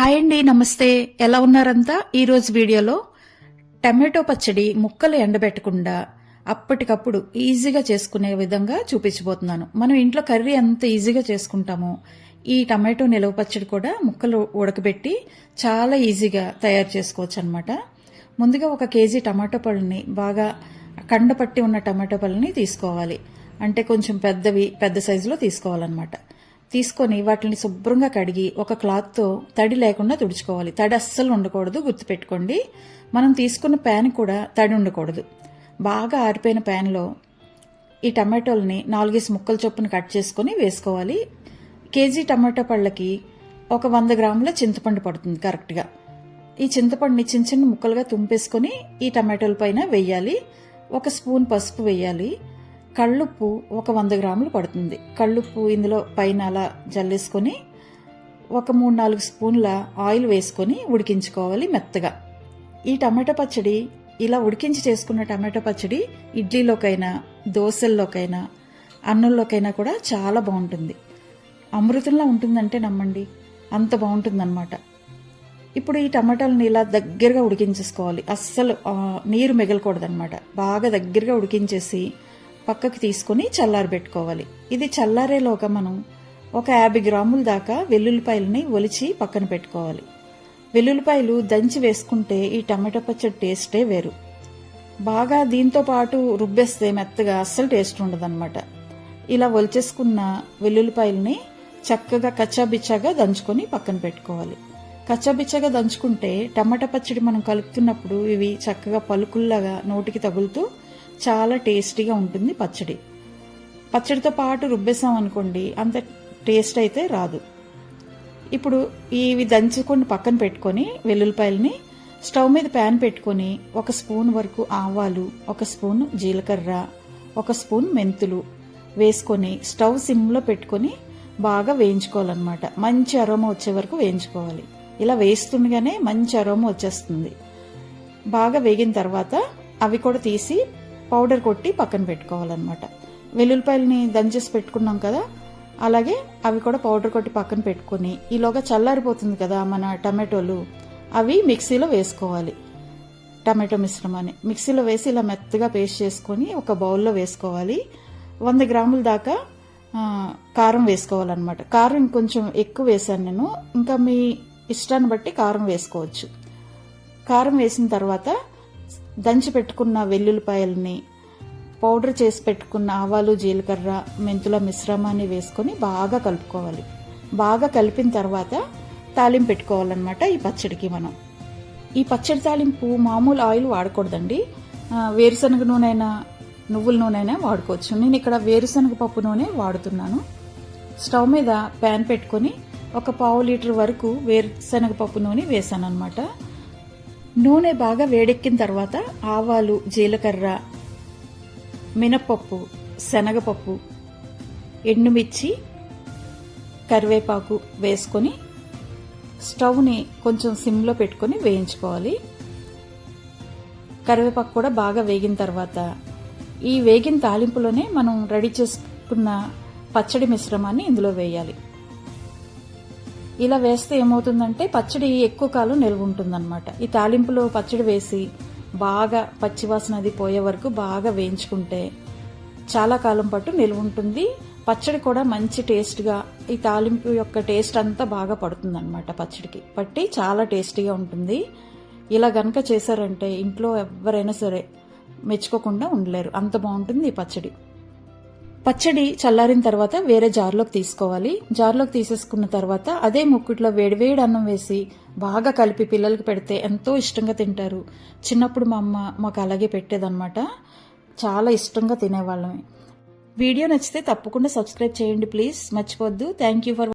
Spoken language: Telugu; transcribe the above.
హాయ్ అండి నమస్తే. ఎలా ఉన్నారంతా? ఈరోజు వీడియోలో టమాటో పచ్చడి ముక్కలు ఎండబెట్టకుండా అప్పటికప్పుడు ఈజీగా చేసుకునే విధంగా చూపించబోతున్నాను. మనం ఇంట్లో కర్రీ ఎంత ఈజీగా చేసుకుంటామో ఈ టమాటో నిలవ పచ్చడి కూడా ముక్కలు ఉడకబెట్టి చాలా ఈజీగా తయారు చేసుకోవచ్చు అనమాట ముందుగా ఒక కేజీ టమాటో పళ్ళని బాగా కండపట్టి ఉన్న టమాటో పళ్ళని తీసుకోవాలి. అంటే కొంచెం పెద్దవి పెద్ద సైజులో తీసుకోవాలన్నమాట. తీసుకొని వాటిని శుభ్రంగా కడిగి ఒక క్లాత్తో తడి లేకుండా తుడుచుకోవాలి. తడి అస్సలు ఉండకూడదు గుర్తుపెట్టుకోండి. మనం తీసుకున్న ప్యాన్ కూడా తడి ఉండకూడదు. బాగా ఆరిపోయిన ప్యాన్లో ఈ టమాటోల్ని నాలుగేసి ముక్కల చొప్పున కట్ చేసుకొని వేసుకోవాలి. కేజీ టమాటో పళ్ళకి ఒక వంద గ్రాముల చింతపండు పడుతుంది కరెక్ట్గా. ఈ చింతపండుని చిన్న చిన్న ముక్కలుగా తుంపేసుకొని ఈ టమాటోల పైన వేయాలి. ఒక స్పూన్ పసుపు వేయాలి. కళ్ళుప్పు ఒక వంద గ్రాములు పడుతుంది. కళ్ళుప్పు ఇందులో పైన అలా జల్లేసుకొని ఒక మూడు నాలుగు స్పూన్ల ఆయిల్ వేసుకొని ఉడికించుకోవాలి మెత్తగా. ఈ టమాటా పచ్చడి ఇలా ఉడికించి చేసుకున్న టమాటా పచ్చడి ఇడ్లీలోకైనా దోశల్లోకైనా అన్నంలోకైనా కూడా చాలా బాగుంటుంది. అమృతంలా ఉంటుందంటే నమ్మండి. అంత బాగుంటుందన్నమాట. ఇప్పుడు ఈ టమాటాలను ఇలా దగ్గరగా ఉడికించేసుకోవాలి. అస్సలు నీరు మిగలకూడదన్నమాట. బాగా దగ్గరగా ఉడికించేసి పక్కకి తీసుకొని చల్లారబెట్టుకోవాలి ఇది చల్లారేలోగా మనం ఒక యాభై గ్రాముల దాకా వెల్లుల్లిపాయలని ఒలిచి పక్కన పెట్టుకోవాలి. వెల్లుల్లిపాయలు దంచి వేసుకుంటే ఈ టమాటా పచ్చడి టేస్టే వేరు. బాగా దీంతో పాటు రుబ్బేస్తే మెత్తగా అస్సలు టేస్ట్ ఉండదన్నమాట. ఇలా ఒలిచేసుకున్న వెల్లుల్లిపాయలని చక్కగా కచ్చాబిచ్చాగా దంచుకొని పక్కన పెట్టుకోవాలి. కచ్చబిచ్చగా దంచుకుంటే టమాటా పచ్చడి మనం కలుపుతున్నప్పుడు ఇవి చక్కగా పలుకుల్లాగా నోటికి తగులుతూ చాలా టేస్టీగా ఉంటుంది పచ్చడి. పచ్చడితో పాటు రుబ్బేసాం అనుకోండి అంత టేస్ట్ అయితే రాదు. ఇప్పుడు ఇవి దంచుకొని పక్కన పెట్టుకొని వెల్లుల్లిపాయలని స్టవ్ మీద ప్యాన్ పెట్టుకొని ఒక స్పూన్ వరకు ఆవాలు ఒక స్పూన్ జీలకర్ర ఒక స్పూన్ మెంతులు వేసుకొని స్టవ్ సిమ్లో పెట్టుకొని బాగా వేయించుకోవాలన్నమాట. మంచి అరోమా వచ్చే వరకు వేయించుకోవాలి. ఇలా వేస్తుండగానే మంచి అరోమా వచ్చేస్తుంది. బాగా వేగిన తర్వాత అవి కూడా తీసి పౌడర్ కొట్టి పక్కన పెట్టుకోవాలన్నమాట. వెల్లుల్లిపాయలని దంచేసి పెట్టుకున్నాం కదా అలాగే అవి కూడా పౌడర్ కొట్టి పక్కన పెట్టుకొని ఈలోగా చల్లారిపోతుంది కదా మన టమాటోలు అవి మిక్సీలో వేసుకోవాలి. టమాటో మిశ్రమాన్ని మిక్సీలో వేసి ఇలా మెత్తగా పేస్ట్ చేసుకొని ఒక బౌల్లో వేసుకోవాలి. వంద గ్రాముల దాకా కారం వేసుకోవాలన్నమాట. కారం కొంచెం ఎక్కువ వేసాను నేను. ఇంకా మీ ఇష్టాన్ని బట్టి కారం వేసుకోవచ్చు. కారం వేసిన తర్వాత దంచి పెట్టుకున్న వెల్లుల్లిపాయలని పౌడర్ చేసి పెట్టుకున్న ఆవాలు జీలకర్ర మెంతుల మిశ్రమాన్ని వేసుకొని బాగా కలుపుకోవాలి. బాగా కలిపిన తర్వాత తాలింపు పెట్టుకోవాలన్నమాట ఈ పచ్చడికి మనం. ఈ పచ్చడి తాలింపు మామూలు ఆయిల్ వాడకూడదండి. వేరుశనగ నూనె అయినా నువ్వుల నూనె అయినా వాడుకోవచ్చు. నేను ఇక్కడ వేరుశనగ పప్పు నూనె వాడుతున్నాను. స్టవ్ మీద ప్యాన్ పెట్టుకొని ఒక పావు లీటర్ వరకు వేరుశనగ పప్పు నూనె వేసాను అనమాట నూనె బాగా వేడెక్కిన తర్వాత ఆవాలు జీలకర్ర మినప్పప్పు శనగపప్పు ఎండుమిర్చి కరివేపాకు వేసుకొని స్టవ్ని కొంచెం సిమ్లో పెట్టుకొని వేయించుకోవాలి. కరివేపాకు కూడా బాగా వేగిన తర్వాత ఈ వేగిన తాలింపులోనే మనం రెడీ చేసుకున్న పచ్చడి మిశ్రమాన్ని ఇందులో వేయాలి. ఇలా వేస్తే ఏమవుతుందంటే పచ్చడి ఎక్కువ కాలం నిల్వ ఉంటుందన్నమాట. ఈ తాలింపులో పచ్చడి వేసి బాగా పచ్చివాసన అది పోయే వరకు బాగా వేయించుకుంటే చాలా కాలం పాటు నిల్వ ఉంటుంది. పచ్చడి కూడా మంచి టేస్ట్గా ఈ తాలింపు యొక్క టేస్ట్ అంతా బాగా పడుతుందన్నమాట పచ్చడికి. పట్టి చాలా టేస్టీగా ఉంటుంది. ఇలా గనక చేశారంటే ఇంట్లో ఎవరైనా సరే మెచ్చుకోకుండా ఉండలేరు. అంత బాగుంటుంది ఈ పచ్చడి. పచ్చడి చల్లారిన తర్వాత వేరే జార్లోకి తీసుకోవాలి. జార్లోకి తీసేసుకున్న తర్వాత అదే ముక్కుట్లో వేడివేడి అన్నం వేసి బాగా కలిపి పిల్లలకి పెడితే ఎంతో ఇష్టంగా తింటారు. చిన్నప్పుడు మా అమ్మ మాకు అలాగే పెట్టేదన్నమాట. చాలా ఇష్టంగా తినేవాళ్ళమే. వీడియో నచ్చితే తప్పకుండా సబ్స్క్రైబ్ చేయండి ప్లీజ్. మర్చిపోద్దు థ్యాంక్ యూ ఫర్